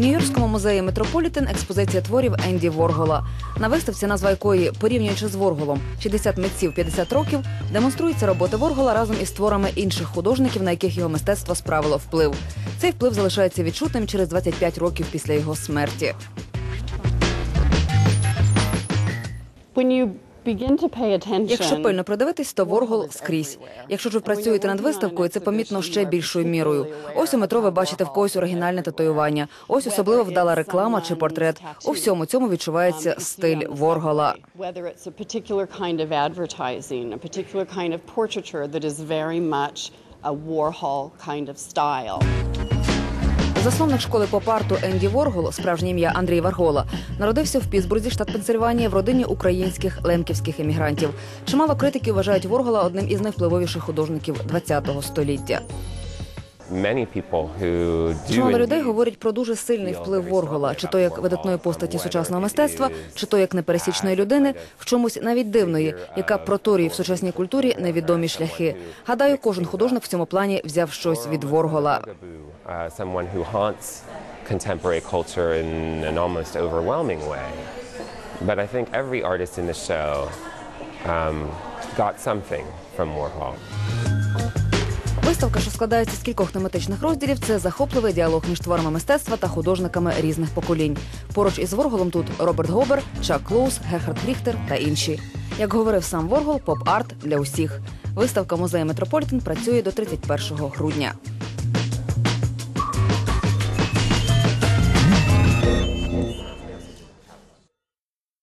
Нью-Йоркському музеї Метрополітен експозиція творів Енді Воргола. На виставці, назва якої порівнюючи з Ворголом 60 митців 50 років, демонструються роботи Воргола разом із творами інших художників, на яких його мистецтво справило вплив. Цей вплив залишається відчутним через 25 років після його смерті. When you Якщо пильно придивитись, то Воргол скрізь. Якщо ж ви працюєте над виставкою, це помітно ще більшою мірою. Ось у метро ви бачите в когось оригінальне татуювання. Ось особливо вдала реклама чи портрет. У всьому цьому відчувається стиль Воргола. a Warhol kind of style. Засновник школи поп-арту Енді Воргол, справжнє ім'я Андрій Варгола, народився в Пітсбурзі, штат Пенсильванія, в родині українських ленківських емігрантів. Чимало критиків вважають Воргола одним із найвпливовіших художників ХХ століття. Чимало людей говорять про дуже сильний вплив Воргола, чи то як видатної постаті сучасного мистецтва, чи то як непересічної людини, в чомусь навіть дивної, яка проторює в сучасній культурі невідомі шляхи. Гадаю, кожен художник в цьому плані взяв щось від Воргола. Uh, someone who haunts contemporary culture in an almost overwhelming way. But I think every artist in the show um, got something from Warhol. Виставка, що складається з кількох тематичних розділів, це захопливий діалог між творами мистецтва та художниками різних поколінь. Поруч із Ворголом тут Роберт Гобер, Чак Клоус, Герхард Ріхтер та інші. Як говорив сам Воргол, поп-арт для усіх. Виставка музею Метрополітен працює до 31 грудня.